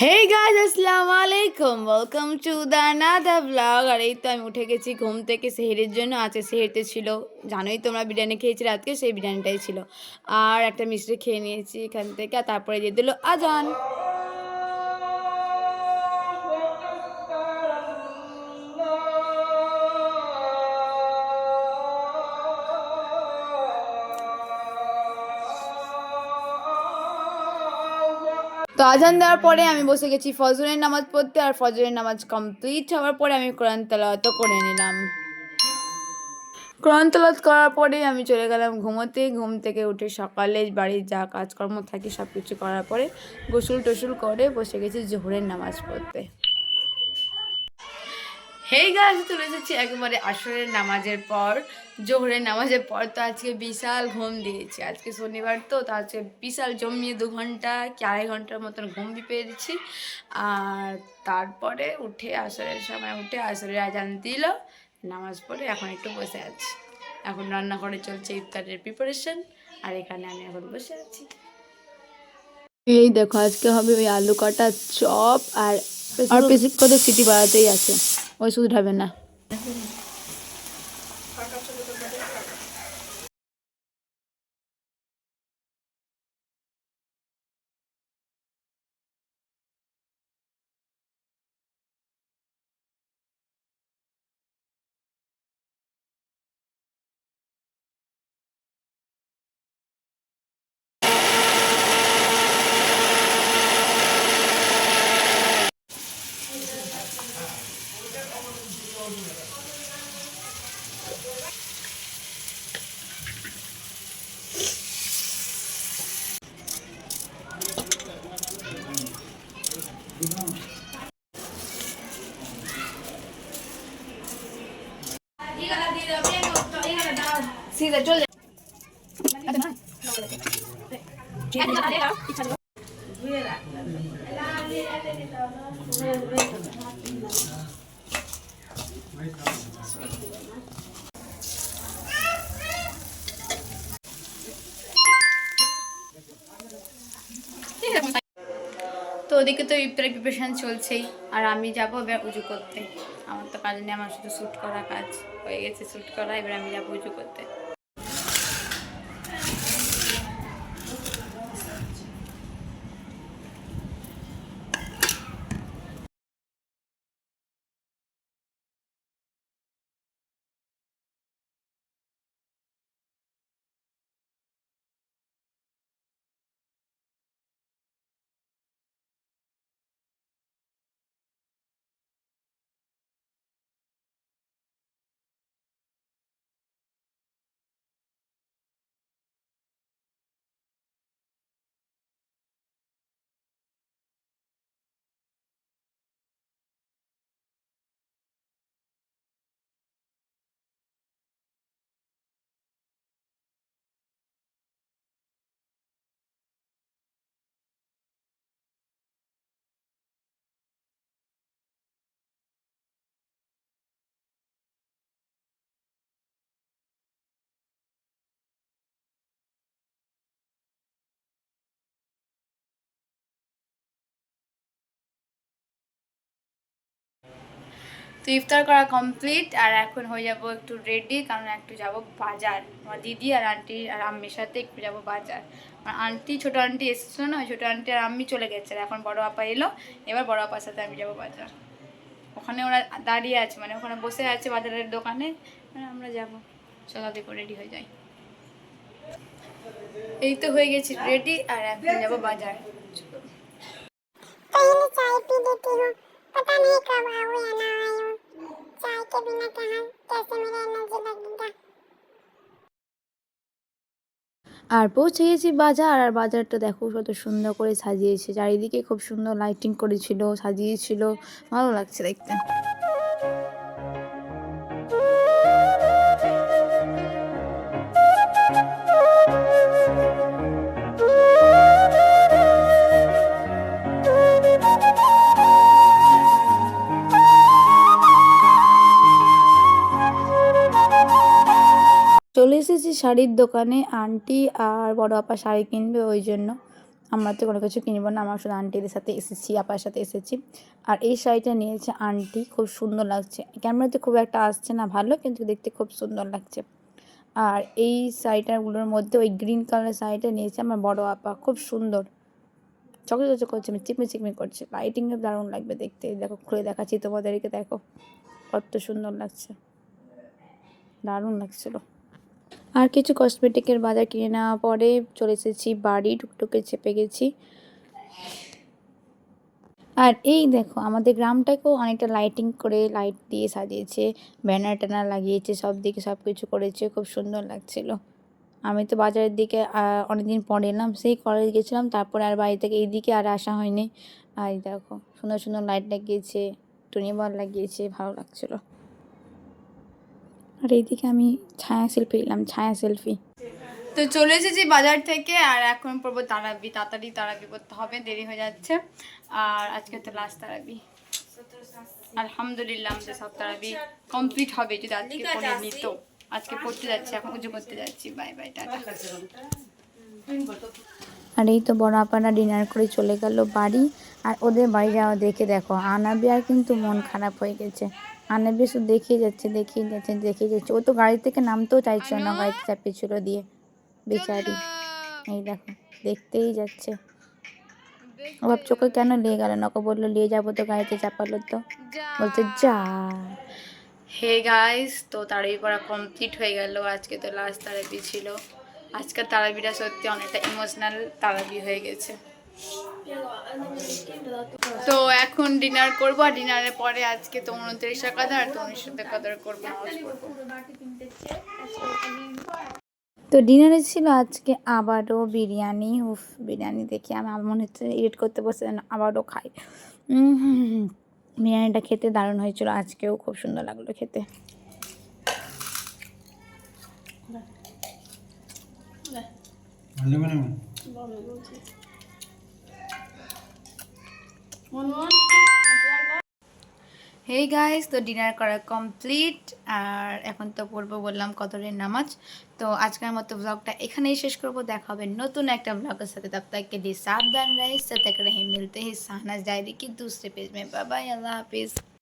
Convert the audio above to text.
হেই guys আসসালামু আলাইকুম welcome to the Nada blog আর এই তো আমি উঠে গেছি ঘুম থেকে সেহেরের জন্য। আছে সেহেরতে ছিল, জানোই তোমরা বিরিয়ানি খেয়েছি রাতকে সেই বিরিয়ানিটাই ছিল। আর একটা মিষ্টি খেয়ে নিয়েছি এখান থেকে, আর তারপরে দিয়ে দিল আজান। তো আজান দেওয়ার পরে আমি বসে গেছি ফজরের নামাজ পড়তে আর ফজরের নামাজ কমপ্লিট হওয়ার পরে আমি কোরআন তেলাওয়াতও করে নিলাম। কোরআন তেলাওয়াত করার পরে আমি চলে গেলাম ঘুমোতে। ঘুম থেকে উঠে সকালে বাড়ির যা কাজকর্ম থাকে সব কিছু করার পরে গোসল টসুল করে বসে গেছি জোহরের নামাজ পড়তে। হেই গাছ চলে এসেছি একেবারে আসরের নামাজের পর জোহরের নামাজের পর। তো আজকে বিশাল ঘুম দিয়েছি। আজকে শনিবার তো তো আজকে বিশাল জমিয়ে দু ঘণ্টা কি আড়াই ঘণ্টার মতন ঘুম পেরেছি। আর তারপরে উঠে আসরের সময় উঠে আসরের আজান দিল নামাজ পড়ে এখন একটু বসে আছি। এখন রান্নাঘরে চলছে ইফতারের প্রিপারেশন আর এখানে আমি এখন বসে আছি। এই দেখো আজকে হবে ওই আলু কাটা চপ আর আর বেশি কত সিটি বাড়াতেই আছে। ওই শুধু না। তো ওদিকে তো ইফতারের প্রিপারেশন চলছেই, আর আমি যাব এবার উজু করতে। আমার তো কাজ নেই, আমার শুধু শ্যুট করা কাজ। হয়ে গেছে শ্যুট করা, এবার আমি যাব উজু করতে। তো ইফতার করা কমপ্লিট আর এখন হয়ে যাব একটু রেডি কারণ একটু যাব বাজার। আমার দিদি আর আন্টি আর আম্মির সাথে একটু যাব বাজার। আমার আন্টি ছোটো আন্টি এসেছিল না ছোটো আন্টি আর আম্মি চলে গেছে এখন বড় আপা এলো, এবার বড় আপার সাথে আমি যাব বাজার। ওখানে ওরা দাঁড়িয়ে আছে মানে ওখানে বসে আছে বাজারের দোকানে। আমরা যাব। চলো দেখো রেডি হয়ে যাই। এই তো হয়ে গেছি রেডি আর এখন যাব বাজার। আর পৌঁছে গেছি বাজার, আর বাজারটা দেখো কত সুন্দর করে সাজিয়েছে। চারিদিকে খুব সুন্দর লাইটিং করেছিল, সাজিয়েছিল। ভালো লাগছে দেখতে। শাড়ির দোকানে আন্টি আর বড় আপা শাড়ি কিনবে, ওই জন্য আমরা তো কোনো কিছু কিনবো না। আমার শুধু আন্টিদের সাথে এসেছি, আপার সাথে এসেছি। আর এই শাড়িটা নিয়েছে আন্টি, খুব সুন্দর লাগছে। ক্যামেরাতে খুব একটা আসছে না ভালো, কিন্তু দেখতে খুব সুন্দর লাগছে। আর এই শাড়িটাগুলোর মধ্যে ওই গ্রিন কালারের শাড়িটা নিয়েছে আমার বড় আপা, খুব সুন্দর। চকচক করছে চিকমি চিকমি করছে। লাইটিংয়ে দারুণ লাগবে দেখতে। দেখো, খুলে দেখাচ্ছি তোমাদেরকে, দেখো। কত সুন্দর লাগছে। দারুণ লাগছিল। আর কিছু কসমেটিকের বাজার কিনে নেওয়া পরে চলে এসেছি বাড়ি, টুকটুকে চেপে গেছি। আর এই দেখো, আমাদের গ্রামটাকেও অনেকটা লাইটিং করে লাইট দিয়ে সাজিয়েছে ব্যানার ট্যানার লাগিয়েছে সব দিকে সব কিছু করেছে, খুব সুন্দর লাগছিল। আমি তো বাজারের দিকে অনেকদিন পরে এলাম, সেই কলেজ গেছিলাম, তারপরে আর বাড়ি থেকে এইদিকে আর আসা হয়নি। আর দেখো, সুন্দর সুন্দর লাইট লাগিয়েছে, টুনি বল লাগিয়েছে, ভালো লাগছিল। আর এইদিকে আমি ছায়া সেলফি নিলাম ছায়া সেলফি তো চলে এসেছি বাজার থেকে আর এখন পড়ব তারাবি তাড়াতাড়ি তারাবি করতে হবে দেরি হয়ে যাচ্ছে। আর আজকে তো লাস্ট তারাবি। আলহামদুলিল্লাহ আমাদের সব তারাবি কমপ্লিট হবে যদি আজকে পড়ে নিত আজকে পড়তে যাচ্ছি এখন উজু করতে যাচ্ছি। Bye bye tata. আর এই তো বড় আপারা ডিনার করে চলে গেল বাড়ি আর ওদের বাড়ি যাওয়া দেখে দেখো আনাবি আর কিন্তু মন খারাপ হয়ে গেছে। আনাবিয়া শুধু দেখিয়ে যাচ্ছে দেখিয়ে যাচ্ছে দেখিয়ে যাচ্ছে। ও তো গাড়ি থেকে নামতেও চাইছে না গাড়িতে চাপিয়েছিল দিয়ে। বেচারি। এই দেখো দেখতেই যাচ্ছে। ও ভাবছে ওকে কেন নিয়ে গেল না? ওকে বলল নিয়ে যাব তো গাড়িতে চাপালো তো। বলছে যা। হে গাইস তো তারাবি পড়া কমপ্লিট হয়ে গেল। আজকে তো লাস্ট তারাবি ছিল। আজকের তারাবিটা সত্যি অনেকটা ইমোশনাল তারাবি হয়ে গেছে। তো এখন ডিনার করব আর ডিনারের পরে আজকে তো উনত্রিশটা আর তো উনিশশো কাদার করব তো ডিনারে ছিল আজকে আবারও বিরিয়ানি উফ বিরিয়ানি দেখে আমি আমার মনে হচ্ছে এডিট করতে বসে যেন আবারও খাই। হুম হুম। বিরিয়ানিটা খেতে দারুণ হয়েছিল আজকেও খুব সুন্দর লাগল খেতে। হেই গাইজ তো ডিনার করা কমপ্লিট আর এখন তো পড়ব বললাম কদরের নামাজ। তো আজকের মতো ব্লগটা এখানেই শেষ করব। দেখা হবে নতুন একটা ব্লগের সাথে। তব তক দিয়ে সাবধান রাইস সাথে রহে মিলতে হি সাহনাজ ডায়েরি কি দুসরে পেজ মে। বাবা আল্লাহ হাফিজ।